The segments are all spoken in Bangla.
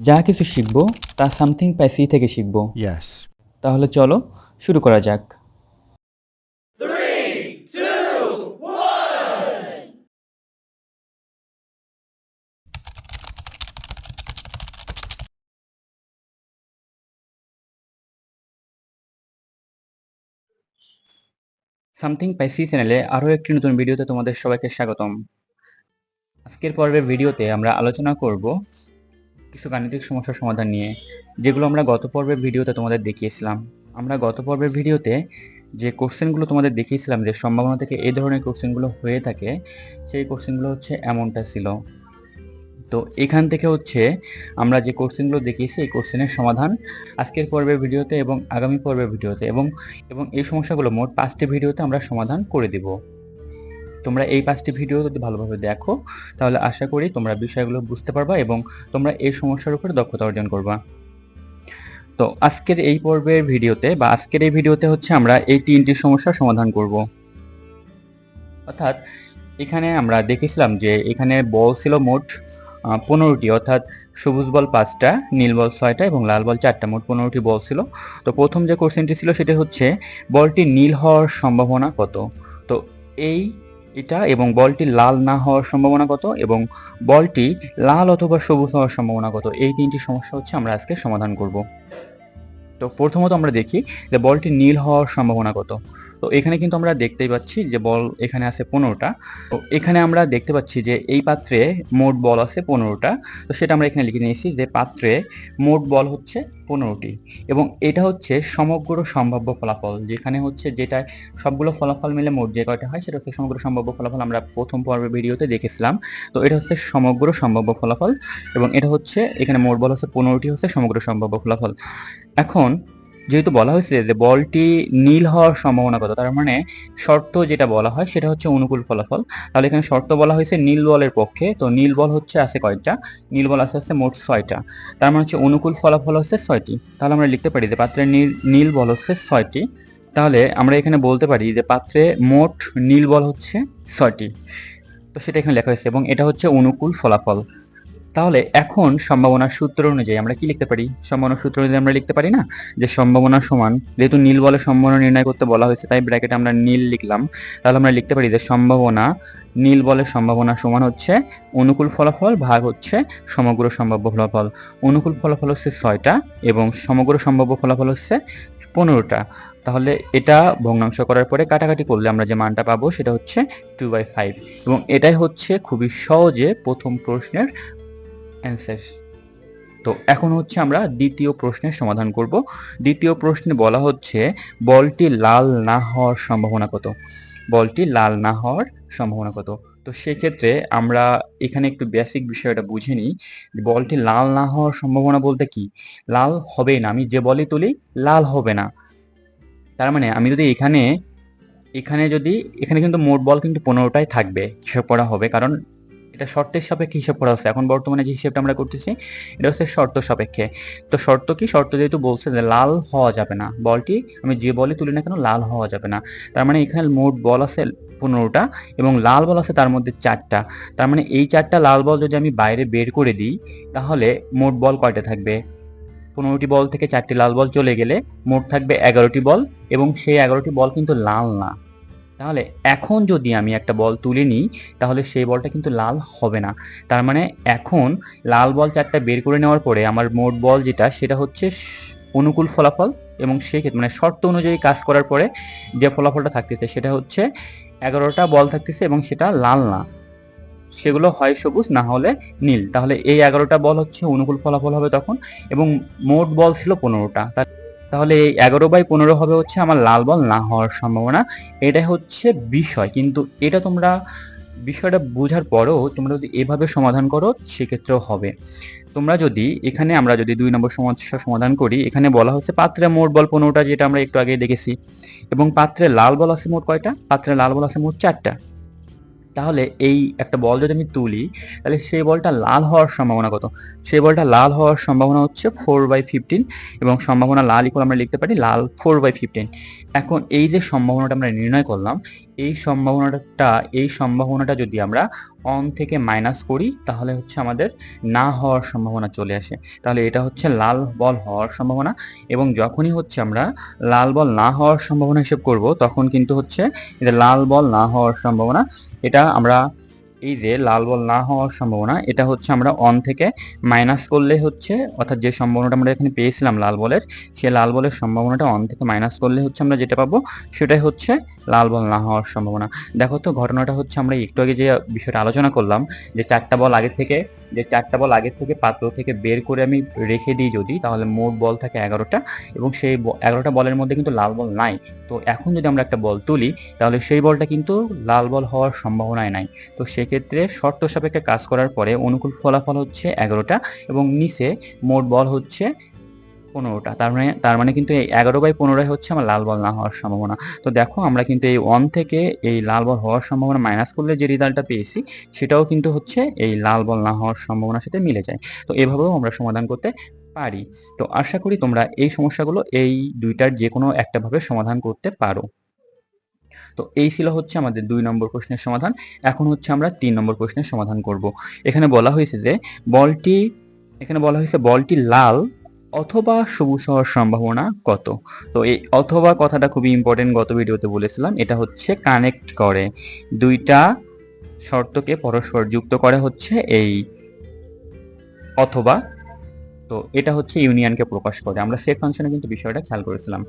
যা কিছু শিখব তা সামথিং প্যাসি থেকে শিখব। Yes. তাহলে চলো শুরু করা যাক। সামথিং পাইসি চ্যানেলে আরও একটি নতুন ভিডিওতে তোমাদের সবাইকে স্বাগতম। আজকের পর্বের ভিডিওতে আমরা আলোচনা করব কিছু গাণিতিক সমস্যার সমাধান নিয়ে, যেগুলো আমরা গত পর্বের ভিডিওতে তোমাদের দেখিয়েছিলাম। আমরা গত পর্বের ভিডিওতে যে কোশ্চেনগুলো তোমাদের দেখিয়েছিলাম, যে সম্ভাবনা থেকে এই ধরনের কোশ্চেনগুলো হয়ে থাকে, সেই কোশ্চেনগুলো হচ্ছে এমনটা ছিল। তো এখান থেকে হচ্ছে আমরা যে কোশ্চেনগুলো দেখিয়েছি, এই কোশ্চেনের সমাধান আজকের পর্বের ভিডিওতে এবং আগামী পর্বের ভিডিওতে এবং এবং এই সমস্যাগুলো মোট পাঁচটি ভিডিওতে আমরা সমাধান করে দেব। তোমরা এই পাঁচটি ভিডিও যদি ভালোভাবে দেখো, তাহলে আশা করি তোমরা বিষয়গুলো বুঝতে পারবা এবং তোমরা এই সমস্যার উপরে দক্ষতা অর্জন করবা। তো আজকের এই পর্বের ভিডিওতে বা আজকের এই ভিডিওতে হচ্ছে আমরা এই তিনটি সমস্যার সমাধান করব। অর্থাৎ এখানে আমরা দেখেছিলাম যে এখানে বল ছিল মোট পনেরোটি। অর্থাৎ সবুজ বল পাঁচটা, নীল বল ছয়টা এবং লাল বল চারটা, মোট পনেরোটি বল ছিল। তো প্রথম যে কোশ্চেনটি ছিল সেটা হচ্ছে, বলটি নীল হওয়ার সম্ভাবনা কত? তো এই এটা এবং বলটি লাল না হওয়ার সম্ভাবনা কত এবং বলটি লাল অথবা সবুজ হওয়ার সম্ভাবনা কত? এই তিনটি সমস্যা হচ্ছে আমরা আজকে সমাধান করব। তো প্রথমত আমরা দেখি যে বলটি নীল হওয়ার সম্ভাবনা কত। তো এখানে কিন্তু আমরা দেখতেই পাচ্ছি যে বল এখানে আছে পনেরোটা। তো এখানে আমরা দেখতে পাচ্ছি যে এই পাত্রে মোট বল আছে পনেরোটা। তো সেটা আমরা এখানে লিখে নিয়েছি যে পাত্রে মোট বল হচ্ছে পনেরোটি। এবং এটা হচ্ছে সমগ্র সম্ভাব্য ফলাফল, যেখানে হচ্ছে যেটা সবগুলো ফলাফল মিলে মোট যে কয়টা হয় সেটা হচ্ছে সমগ্র সম্ভাব্য ফলাফল আমরা প্রথম পর্বের ভিডিওতে দেখেছিলাম। তো এটা হচ্ছে সমগ্র সম্ভাব্য ফলাফল এবং এটা হচ্ছে এখানে মোট বল হচ্ছে পনেরোটি হচ্ছে সমগ্র সম্ভাব্য ফলাফল। এখন যেহেতু বলা হয়েছে যে বলটি নীল হওয়ার সম্ভাবনা কত, তার মানে শর্ত যেটা বলা হয় সেটা হচ্ছে অনুকূল ফলাফল। তাহলে এখানে শর্ত বলা হয়েছে নীল বলের পক্ষে, তো নীল বল হচ্ছে আছে কয়টা? নীল বল আছে হচ্ছে মোট ছয়টা। তার মানে হচ্ছে অনুকূল ফলাফল হচ্ছে ছয়টি। তাহলে আমরা লিখতে পারি যে পাত্রে নীল নীল বল হচ্ছে ছয়টি। তাহলে আমরা এখানে বলতে পারি যে পাত্রে মোট নীল বল হচ্ছে ছয়টি। তো সেটা এখানে লেখা হয়েছে এবং এটা হচ্ছে অনুকূল ফলাফল। তাহলে এখন সম্ভাবনার সূত্র অনুযায়ী আমরা কি লিখতে পারি? সম্ভাবনার সূত্র অনুযায়ী আমরা লিখতে পারি না? যে সম্ভাবনা সমান, যেহেতু নীল বলে সম্ভাবনা নির্ণয় করতে বলা হয়েছে, তাই ব্র্যাকেটে আমরা নীল লিখলাম। তাহলে আমরা লিখতে পারি যে সম্ভাবনা নীল বলের সম্ভাবনা সমান হচ্ছে, অনুকূল ফলাফল ভাগ হচ্ছে সমগ্র সম্ভাব্য ফলাফল। অনুকূল ফলাফল হচ্ছে ছয়টা এবং সমগ্র সম্ভাব্য ফলাফল হচ্ছে পনেরোটা। তাহলে এটা ভগ্নাংশ করার পরে কাটাকাটি করলে আমরা যে মানটা পাবো সেটা হচ্ছে টু বাই ফাইভ এবং এটাই হচ্ছে খুবই সহজে প্রথম প্রশ্নের অ্যান্সার তো এখন হচ্ছে আমরা দ্বিতীয় প্রশ্নের সমাধান করব। দ্বিতীয় প্রশ্নে বলা হচ্ছে, বলটি লাল না হওয়ার সম্ভাবনা কত? বলটি লাল না হওয়ার সম্ভাবনা কত? তো সেক্ষেত্রে আমরা এখানে একটু বেসিক বিষয়টা বুঝে নিই। বলটি লাল না হওয়ার সম্ভাবনা বলতে কি? লাল হবে না, আমি যে বলই তুলি, লাল হবে না। তার মানে আমি যদি এখানে এখানে যদি, এখানে কিন্তু মোট বল কিন্তু পনেরোটাই থাকবে হিসাব করা হবে। কারণ এটা শর্তের সাপেক্ষে হিসাব করা হচ্ছে। এখন বর্তমানে যে হিসাবটা আমরা করতেছি, এটা হচ্ছে শর্ত সাপেক্ষে। তো শর্ত কি? শর্ত যেহেতু বলছে যে লাল হওয়া যাবে না বলটি, আমি যে বলে তুলি না কেন, লাল হওয়া যাবে না। তার মানে এখানে মোট বল আছে পনেরোটা এবং লাল বল আছে তার মধ্যে চারটা। তার মানে এই চারটা লাল বল যদি আমি বাইরে বের করে দিই, তাহলে মোট বল কয়টা থাকবে? পনেরোটি বল থেকে চারটি লাল বল চলে গেলে মোট থাকবে এগারোটি বল এবং সেই এগারোটি বল কিন্তু লাল না। তাহলে এখন যদি আমি একটা বল তুলে নিই, তাহলে সেই বলটা কিন্তু লাল হবে না। তার মানে এখন লাল বল চারটা বের করে নেওয়ার পরে আমার মোট বল যেটা, সেটা হচ্ছে অনুকূল ফলাফল এবং সেই ক্ষেত্রে মানে শর্ত অনুযায়ী কাজ করার পরে যে ফলাফলটা থাকতেছে, সেটা হচ্ছে এগারোটা বল থাকতেছে এবং সেটা লাল না। সেগুলো হয় সবুজ, না হলে নীল। তাহলে এই এগারোটা বল হচ্ছে অনুকূল ফলাফল হবে তখন এবং মোট বল ছিল পনেরোটা। তাহলে এগারো বাই পনেরো হবে হচ্ছে আমার লাল বল না হওয়ার সম্ভাবনা। এটা হচ্ছে বিষয়, কিন্তু এটা তোমরা বিষয়টা বোঝার পরেও তোমরা যদি এভাবে সমাধান করো, সেক্ষেত্রেও হবে। তোমরা যদি এখানে আমরা যদি দুই নম্বর সমস্যা সমাধান করি, এখানে বলা হচ্ছে পাত্রে মোট বল পনেরোটা, যেটা আমরা একটু আগে দেখেছি। এবং পাত্রে লাল বল আছে মোট কয়টা? পাত্রে লাল বল আছে মোট চারটা। তাহলে এই একটা বল যদি আমি তুলি, তাহলে সেই বলটা লাল হওয়ার সম্ভাবনা কত? সেই বলটা লাল হওয়ার সম্ভাবনা হচ্ছে ফোর বাই ফিফটিন এবং সম্ভাবনা লাল ইকুয়াল আমরা লিখতে পারি লাল ফোর বাই ফিফটিন এখন এই যে সম্ভাবনাটা আমরা নির্ণয় করলাম এই সম্ভাবনাটা এই সম্ভাবনাটা যদি আমরা অন থেকে মাইনাস করি, তাহলে হচ্ছে আমাদের না হওয়ার সম্ভাবনা চলে আসে। তাহলে এটা হচ্ছে লাল বল হওয়ার সম্ভাবনা এবং যখনই হচ্ছে আমরা লাল বল না হওয়ার সম্ভাবনা হিসেব করব, তখন কিন্তু হচ্ছে এটা লাল বল না হওয়ার সম্ভাবনা। এটা আমরা এই যে লাল বল না হওয়ার সম্ভাবনা, এটা হচ্ছে আমরা অন থেকে মাইনাস করলে হচ্ছে, অর্থাৎ যে সম্ভাবনাটা আমরা এখানে পেয়েছিলাম লাল বলের সে লাল বলের সম্ভাবনাটা অন থেকে মাইনাস করলে হচ্ছে আমরা যেটা পাবো, সেটাই হচ্ছে লাল বল না হওয়ার সম্ভাবনা। দেখো তো ঘটনাটা হচ্ছে আমরা একটু আগে যে বিষয়টা আলোচনা করলাম, যে চারটা বল আগে থেকে যে চারটা বল আগের থেকে পাত্র থেকে বের করে আমি রেখে দিই যদি, তাহলে মোট বল থাকে এগারোটা এবং সেই এগারোটা বলের মধ্যে কিন্তু লাল বল নাই। তো এখন যদি আমরা একটা বল তুলি, তাহলে সেই বলটা কিন্তু লাল বল হওয়ার সম্ভাবনায় নাই। তো সেক্ষেত্রে শর্ত সাপেক্ষে কাজ করার পরে অনুকূল ফলাফল হচ্ছে এগারোটা এবং নিচে মোট বল হচ্ছে পনেরোটা। তার মানে তার মানে কিন্তু এই এগারো বাই পনেরোই হচ্ছে আমার লাল বল না হওয়ার সম্ভাবনা। তো দেখো, আমরা কিন্তু এই ওয়ান থেকে এই লাল বল হওয়ার সম্ভাবনা মাইনাস করলে যে রেজাল্টটা পেয়েছি, সেটাও কিন্তু হচ্ছে এই লাল বল না হওয়ার সম্ভাবনার সাথে মিলে যায়। তো এভাবেও আমরা সমাধান করতে পারি। তো আশা করি তোমরা এই সমস্যাগুলো এই দুইটার যে কোনো একটাভাবে সমাধান করতে পারো। তো এই ছিল হচ্ছে আমাদের দুই নম্বর প্রশ্নের সমাধান। এখন হচ্ছে আমরা তিন নম্বর প্রশ্নের সমাধান করব। এখানে বলা হয়েছে যে বলটি, এখানে বলা হয়েছে বলটি লাল অথবা সবুজ হওয়ার সম্ভাবনা কত? তো এই অথবা কথাটা খুবই ইম্পর্টেন্ট গত ভিডিওতে বলেছিলাম, এটা হচ্ছে কানেক্ট করে। দুইটা শর্তকে পরস্পর যুক্ত করে হচ্ছে এই অথবা তো এটা হচ্ছে ইউনিয়নকে প্রকাশ করে। আমরা সেক ফাংশনে কিন্তু বিষয়টা খেয়াল করেছিলাম।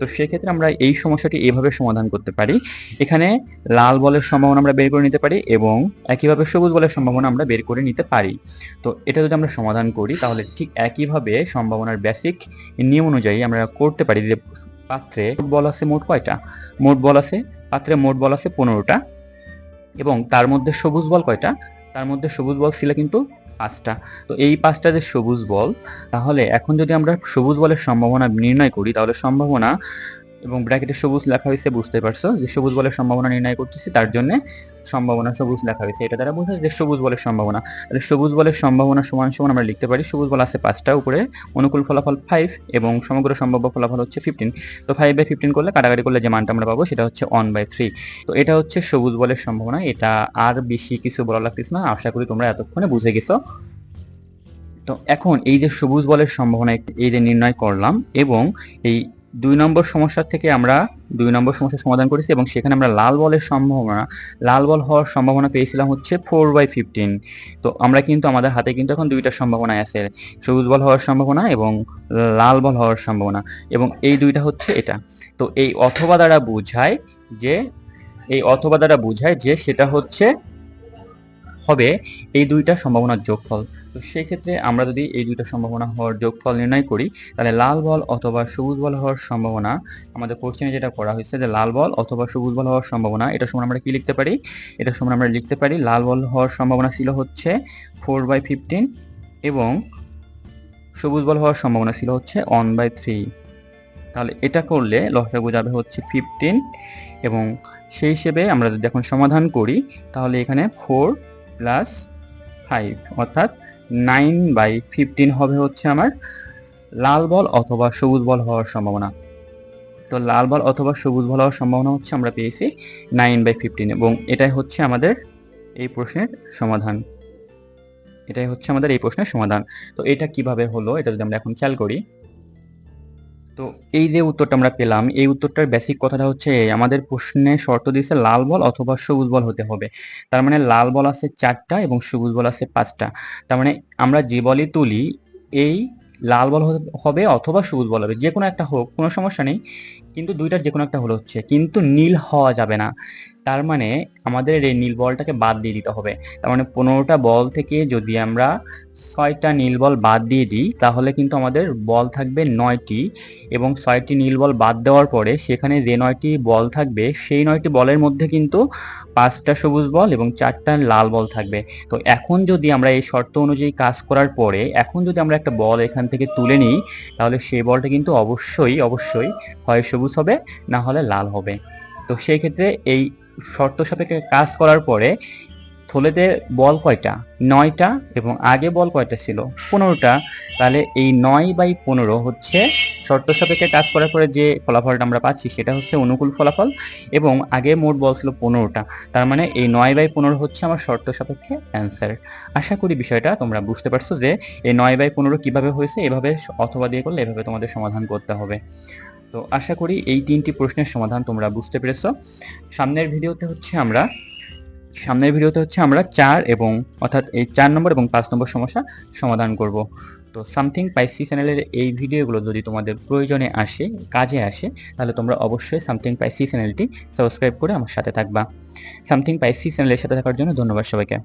তো সেক্ষেত্রে আমরা এই সমস্যাটি এভাবে সমাধান করতে পারি। এখানে লাল বলের সম্ভাবনা আমরা বের করে নিতে পারি এবং একইভাবে সবুজ বলের সম্ভাবনা আমরা বের করে নিতে পারি। তো এটা যদি আমরা সমাধান করি, তাহলে ঠিক একইভাবে সম্ভাবনার বেসিক নিয়ম অনুযায়ী আমরা করতে পারি যে পাত্রে বল আছে মোট কয়টা? মোট বল আছে, পাত্রে মোট বল আছে পনেরোটা এবং তার মধ্যে সবুজ বল কয়টা? তার মধ্যে সবুজ বল ছিল কিন্তু পাঁচটা। তো এই পাঁচটা যে সবুজ বল, তাহলে এখন যদি আমরা সবুজ বলের সম্ভাবনা নির্ণয় করি, তাহলে সম্ভাবনা এবং ব্র্যাকেটে সবুজ লেখা হয়েছে, বুঝতে পারছ? যে সবুজ বলের সম্ভাবনা নির্ণয় করতেছি, তার জন্য সম্ভাবনা সবুজ লেখা হয়েছে। এটা দ্বারা বোঝা যে সবুজ বলের সম্ভাবনা। তাহলে সবুজ বলের সম্ভাবনা সমান সমান আমরা লিখতে পারি। সবুজ বল আছে পাঁচটা, উপরে অনুকূল ফলাফল ফাইভ এবং সমগ্র সম্ভাব্য ফলাফল হচ্ছে ফিফটিন তো ফাইভ বাই ফিফটিন করলে কাটাকাটি করলে যে মানটা আমরা পাবো সেটা হচ্ছে ওয়ান বাই থ্রি তো এটা হচ্ছে সবুজ বলের সম্ভাবনা। এটা আর বেশি কিছু বলা লাগতেছে না। আশা করি তোমরা এতক্ষণে বুঝে গেছো। তো এখন এই যে সবুজ বলের সম্ভাবনা, এই যে নির্ণয় করলাম এবং এই দুই নম্বর সমস্যা থেকে আমরা দুই নম্বর সমস্যার সমাধান করেছি এবং সেখানে আমরা লাল বলের সম্ভাবনা, লাল বল হওয়ার সম্ভাবনা পেয়েছিলাম হচ্ছে ফোর বাই ফিফটিন তো আমরা কিন্তু আমাদের হাতে কিন্তু এখন দুইটা সম্ভাবনা আছে, সবুজ বল হওয়ার সম্ভাবনা এবং লাল বল হওয়ার সম্ভাবনা এবং এই দুইটা হচ্ছে এটা। তো এই অথবা দ্বারা বোঝায় যে, এই অথবা দ্বারা বোঝায় যে সেটা হচ্ছে হবে, এই দুইটা সম্ভাবনার যোগফল। তো সেই ক্ষেত্রে আমরা যদি এই দুইটা সম্ভাবনা হওয়ার যোগফল নির্ণয় করি, তাহলে লাল বল অথবা সবুজ বল হওয়ার সম্ভাবনা, আমাদের কোশ্চেনে যেটা করা হয়েছে যে লাল বল অথবা সবুজ বল হওয়ার সম্ভাবনা, এটা সমান আমরা কি লিখতে পারি? এটা সমান আমরা লিখতে পারি, লাল বল হওয়ার সম্ভাবনা ছিল হচ্ছে ফোর বাই ফিফটিন এবং সবুজ বল হওয়ার সম্ভাবনা ছিল হচ্ছে ওয়ান বাই থ্রি তাহলে এটা করলে লসাগু যাবে হচ্ছে ফিফটিন এবং সেই হিসেবে আমরা যদি এখন সমাধান করি, তাহলে এখানে ফোর প্লাস ফাইভ অর্থাৎ নাইন বাই ফিফটিন হবে হচ্ছে আমার লাল বল অথবা সবুজ বল হওয়ার সম্ভাবনা। তো লাল বল অথবা সবুজ বল হওয়ার সম্ভাবনা হচ্ছে আমরা পেয়েছি নাইন বাই ফিফটিন এবং এটাই হচ্ছে আমাদের এই প্রশ্নের সমাধান। এটাই হচ্ছে আমাদের এই প্রশ্নের সমাধান। তো এটা কীভাবে হলো, এটা যদি আমরা এখন খেয়াল করি তো এই যে উত্তরটা আমরা পেলাম, এই উত্তরটার বেসিক কথাটা হচ্ছে, আমাদের প্রশ্নে শর্ত দিয়েছে লাল বল অথবা সবুজ বল হতে হবে। তার মানে লাল বল আছে চারটা এবং সবুজ বল আছে পাঁচটা। তার মানে আমরা যে বলই তুলি, এই লাল বল হবে অথবা সবুজ বল হবে যে কোনো একটা হোক, কোনো সমস্যা নেই। কিন্তু দুইটার যে কোনো একটা হলো হচ্ছে। কিন্তু নীল হওয়া যাবে না। তার মানে আমাদের এই নীল বলটাকে বাদ দিয়ে দিতে হবে। তার মানে পনেরোটা বল থেকে যদি আমরা ছয়টা নীল বল বাদ দিয়ে দিই, তাহলে কিন্তু আমাদের বল থাকবে নয়টি এবং ছয়টি নীল বল বাদ দেওয়ার পরে সেখানে যে নয়টি বল থাকবে, সেই নয়টি বলের মধ্যে কিন্তু পাঁচটা সবুজ বল এবং চারটা লাল বল থাকবে। তো এখন যদি আমরা এই শর্ত অনুযায়ী কাজ করার পরে, এখন যদি আমরা একটা বল এখান থেকে তুলে নিই, তাহলে সেই বলটা কিন্তু অবশ্যই অবশ্যই হয় সবুজ হবে, না হলে লাল হবে। তো সেই ক্ষেত্রে এই শর্ত সাপেক্ষে কাজ করার পরে থলেতে বল কয়টা? নয়টা এবং আগে বল কয়টা ছিল? পনেরোটা। তাহলে এই নয় বাই পনেরো হচ্ছে শর্ত সাপেক্ষে কাজ করার পরে যে ফলাফলটা আমরা পাচ্ছি সেটা হচ্ছে অনুকূল ফলাফল এবং আগে মোট বল ছিল পনেরোটা। তার মানে এই নয় বাই পনেরো হচ্ছে আমার শর্ত সাপেক্ষে অ্যান্সার। আশা করি বিষয়টা তোমরা বুঝতে পারছ যে এই নয় বাই পনেরো কীভাবে হয়েছে? এভাবে অথবা দিয়ে করলে এভাবে তোমাদের সমাধান করতে হবে। তো আশা করি এই তিনটি প্রশ্নের সমাধান তোমরা বুঝতে পেরেছ। সামনের ভিডিওতে হচ্ছে আমরা, সামনের ভিডিওতে হচ্ছে আমরা চার এবং, অর্থাৎ এই চার নম্বর এবং পাঁচ নম্বর সমস্যা সমাধান করব। তো সামথিং পাইসি চ্যানেলের এই ভিডিওগুলো যদি তোমাদের প্রয়োজনে আসে, কাজে আসে, তাহলে তোমরা অবশ্যই সামথিং পাইসি চ্যানেলটি সাবস্ক্রাইব করে আমার সাথে থাকবা। সামথিং পাইসি চ্যানেলের সাথে থাকার জন্য ধন্যবাদ সবাইকে।